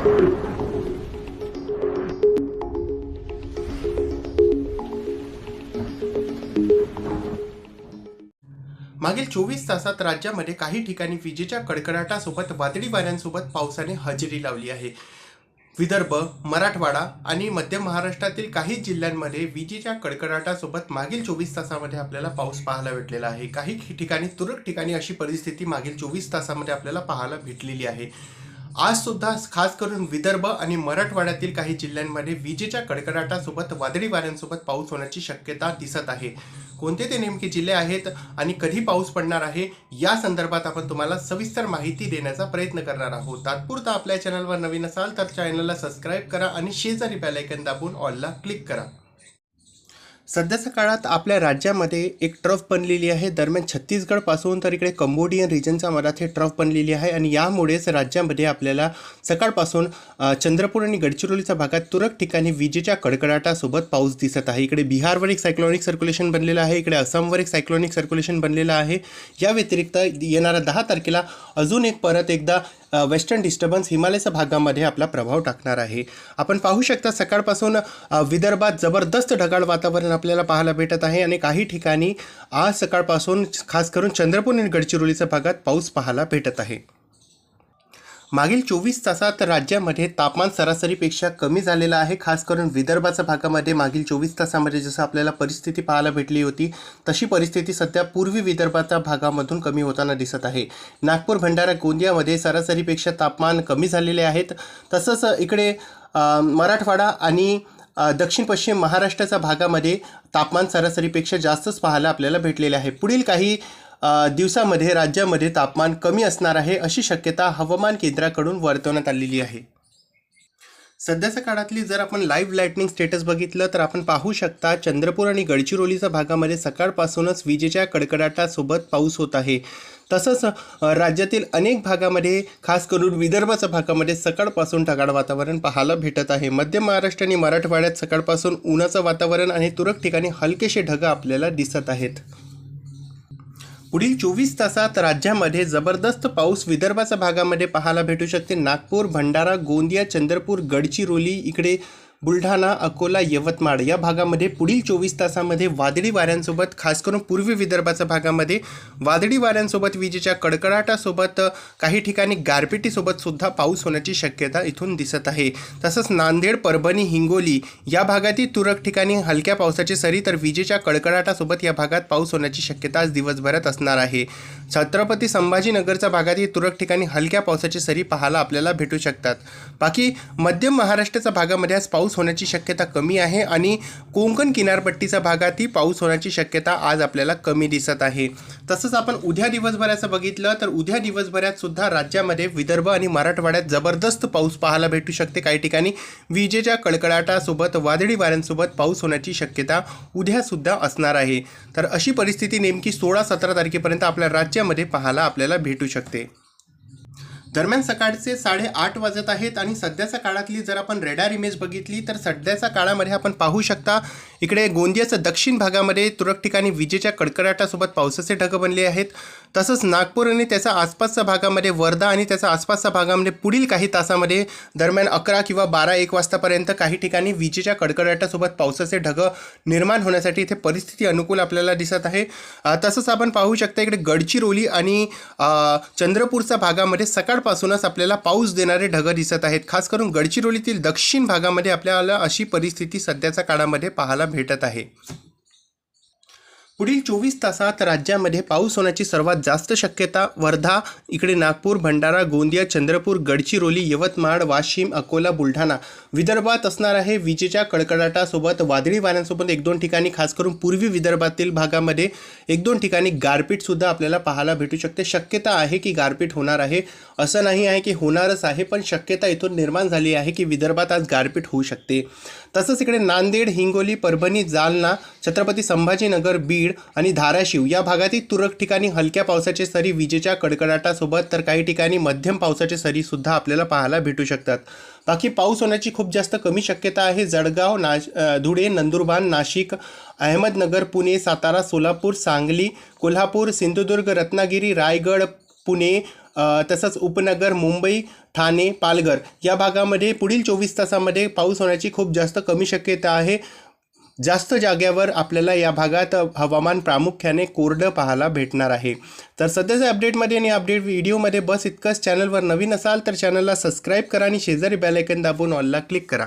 मागील चोवीस तासात राज्यामध्ये काही ठिकाणी विजेच्या कडकडाटासोबत वादळी वाऱ्यांसोबत पावसाने हजेरी लावली आहे. विदर्भ मराठवाडा आणि मध्य महाराष्ट्रातील काही जिल्ह्यांमध्ये विजेच्या कडकडाटासोबत मागील चोवीस तासामध्ये आपल्याला पाऊस पाहायला भेटलेला आहे. काही ठिकाणी तुरळक ठिकाणी अशी परिस्थिती मागील चोवीस तासामध्ये आपल्याला पाहायला भेटलेली आहे. आजसुद्धा खास करून विदर्भ आणि मराठवाड्यातील काही जिल्ह्यांमध्ये विजेच्या कडकडाटासोबत वादळी वाऱ्यांसोबत पाऊस होण्याची शक्यता दिसत आहे. कोणते ते नेमके जिल्हे आहेत आणि कधी पाऊस पडणार आहे या संदर्भात आपण तुम्हाला सविस्तर माहिती देण्याचा प्रयत्न करणार आहोत. तात्पुरता आपल्या चॅनलवर नवीन असाल तर चॅनलला सबस्क्राईब करा आणि शेजारी बेलायकन दाबून ऑलला क्लिक करा. सध्याच्या काळात आपल्या राज्यामध्ये एक ट्रफ बनलेली आहे. दरम्यान छत्तीसगडपासून तर इकडे कंबोडियन रिजनच्या मधात हे ट्रफ बनलेली आहे आणि यामुळेच राज्यामध्ये आपल्याला सकाळपासून चंद्रपूर आणि गडचिरोलीच्या भागात तुरळक ठिकाणी विजेच्या कडकडाटासोबत पाऊस दिसत आहे. इकडे बिहारवर एक सायक्लॉनिक सर्क्युलेशन बनलेलं आहे. इकडे आसामवर एक सायक्लॉनिक सर्क्युलेशन बनलेलं आहे. या व्यतिरिक्त येणाऱ्या दहा तारखेला अजून एक परत एकदा वेस्टर्न डिस्टर्बन्स हिमालयाच्या भागामध्ये आपला प्रभाव टाकणार आहे. आपण पाहू शकता सकाळपासून विदर्भात जबरदस्त ढगाळ वातावरण आपल्याला पाहायला भेटत आहे आणि काही ठिकाणी आज सकाळपासून खास करून चंद्रपूर आणि गडचिरोलीच्या भागात पाऊस पाहायला भेटत आहे. मागील चोवीस तासात राज्यामध्ये तापमान सरासरीपेक्षा कमी झालेलं आहे. खास करून विदर्भाच्या भागामध्ये मागील चोवीस तासामध्ये जसं आपल्याला परिस्थिती पाहायला भेटली होती तशी परिस्थिती सध्या पूर्वी विदर्भाच्या भागामधून कमी होताना दिसत आहे. नागपूर भंडारा गोंदियामध्ये सरासरीपेक्षा तापमान कमी झालेले आहेत. तसंच इकडे मराठवाडा आणि दक्षिण पश्चिम महाराष्ट्राच्या भागामध्ये तापमान सरासरीपेक्षा जास्तच पाहायला आपल्याला भेटलेले आहे. पुढील काही दिवसामध्ये राज्यामध्ये तापमान कमी असणार आहे अशी शक्यता हवामान केंद्राकडून वर्तवण्यात आलेली आहे. सध्याच्या काळातली जर आपण लाईव्ह लाईटनिंग स्टेटस बघितलं तर आपण पाहू शकता चंद्रपूर आणि गडचिरोलीच्या भागामध्ये सकाळपासूनच विजेच्या कडकडाटासोबत पाऊस होत आहे. तसंच राज्यातील अनेक भागामध्ये खास करून विदर्भाच्या भागामध्ये सकाळपासून ढगाळ वातावरण पाहायला भेटत आहे. मध्य महाराष्ट्र आणि मराठवाड्यात सकाळपासून उन्हाचं वातावरण आणि तुरळक ठिकाणी हलकेसे ढग आपल्याला दिसत आहेत. पुढील चोवीस तासात राज्यामध्ये जबरदस्त पाऊस विदर्भाच्या भागामध्ये पाहायला भेटू शकते. नागपूर भंडारा गोंदिया चंद्रपूर गडचिरोली इकडे बुलढाणा अकोला यवतमाळ या भागामध्ये पुढील चोवीस तासामध्ये वादळी वाऱ्यांसोबत खास करून पूर्वी विदर्भाच्या भागामध्ये वादळी वाऱ्यांसोबत विजेच्या कडकडाटासोबत काही ठिकाणी गारपिटीसोबत सुद्धा पाऊस होण्याची शक्यता इथून दिसत आहे. तसंच नांदेड परभणी हिंगोली या भागातील तुरळक ठिकाणी हलक्या पावसाची सरी तर विजेच्या कडकडाटासोबत या भागात पाऊस होण्याची शक्यता आज दिवसभरात असणार आहे. छत्रपती संभाजीनगरच्या भागातील तुरळक ठिकाणी हलक्या पावसाची सरी पाहायला आपल्याला भेटू शकतात. बाकी मध्य महाराष्ट्राच्या भागामध्ये आज पाऊस होण्याची शक्यता कमी आहे आणि कोंकण किनारपट्टीच्या भागातही पाऊस होण्याची शक्यता आज आपल्याला कमी दिसत आहे. तसंच आपण उद्या दिवसभराचं बघितलं तर उद्या दिवसभरात सुद्धा राज्यामध्ये विदर्भ आणि मराठवाड्यात जबरदस्त पाऊस पाहायला भेटू शकते. काही ठिकाणी विजेच्या कडकडाटासोबत वादळी वाऱ्यांसोबत पाऊस होण्याची शक्यता उद्या सुद्धा असणार आहे. तर अशी परिस्थिती नेमकी सोळा सतरा तारखेपर्यंत आपल्या राज्यामध्ये पाहायला आपल्याला भेटू शकते. दरम्यान सकाळचे साडेआठ वाजत आहेत आणि सध्याच्या काळातली जर आपण रेडार इमेज बघितली तर सध्याच्या काळामध्ये आपण पाहू शकता इकडे गोंदियाचं दक्षिण भागामध्ये तुरळक ठिकाणी विजेच्या कडकडाटासोबत पावसाचे ढग बनले आहेत. तसंच नागपूर आणि त्याच्या आसपासच्या भागामध्ये वर्धा आणि त्याच्या आसपासच्या भागामध्ये पुढील काही तासामध्ये दरम्यान अकरा किंवा बारा एक वाजतापर्यंत काही ठिकाणी विजेच्या कडकडाटासोबत पावसाचे ढग निर्माण होण्यासाठी इथे परिस्थिती अनुकूल आपल्याला दिसत आहे. तसंच आपण पाहू शकता इकडे गडचिरोली आणि चंद्रपूरच्या भागामध्ये सकाळ सकाळपासूनच आपल्याला पाऊस देणारे ढग दिसत आहेत. खास करून गडचिरोलीतील दक्षिण भागामध्ये आपल्याला अशी परिस्थिती सध्याच्या काळामध्ये पाहायला भेटत आहे. पुढील चोवीस तासात राज्यामध्ये पाऊस होण्याची सर्वात जास्त शक्यता वर्धा इकडे नागपूर भंडारा गोंदिया चंद्रपूर गडचिरोली यवतमाळ वाशिम अकोला बुलढाणा. विदर्भात असणार आहे विजेच्या कडकडाटासोबत वादळी वाऱ्यांसोबत एक दोन ठिकाणी खास करून पूर्वी विदर्भातील भागामध्ये एक दोन ठिकाणी गारपीटसुद्धा आपल्याला पाहायला भेटू शकते. शक्यता आहे की गारपीट होणार आहे. असं नाही आहे की होणारच आहे पण शक्यता इथून निर्माण झाली आहे की विदर्भात आज गारपीट होऊ शकते. तसंच इकडे नांदेड हिंगोली परभणी जालना छत्रपती संभाजीनगर बीड आणि धाराशिव या भागातील तुरळक ठिकाणी हलक्या पावसाचे सरी विजेच्या कडकडाटासोबत तर काही ठिकाणी मध्यम पावसाचे सरीसुद्धा आपल्याला पाहायला भेटू शकतात. बाकी पाऊस होण्याची खूप जास्त कमी शक्यता आहे जळगाव नाश धुळे नंदुरबार नाशिक अहमदनगर पुणे सातारा सोलापूर सांगली कोल्हापूर सिंधुदुर्ग रत्नागिरी रायगड पुणे तसंच उपनगर मुंबई ठाणे पालघर या भागामध्ये पुढील चोवीस तासामध्ये पाऊस होण्याची खूप जास्त कमी शक्यता आहे. जास्त जाग्यावर आपल्याला या भागात हवामान प्रामुख्याने कोरडं पाहायला भेटणार आहे. तर सध्याच्या अपडेटमध्ये आणि अपडेट व्हिडिओमध्ये बस इतकंच. चॅनलवर नवीन असाल तर चॅनलला सबस्क्राईब करा आणि शेजारी बेलायकन दाबून ऑलला क्लिक करा.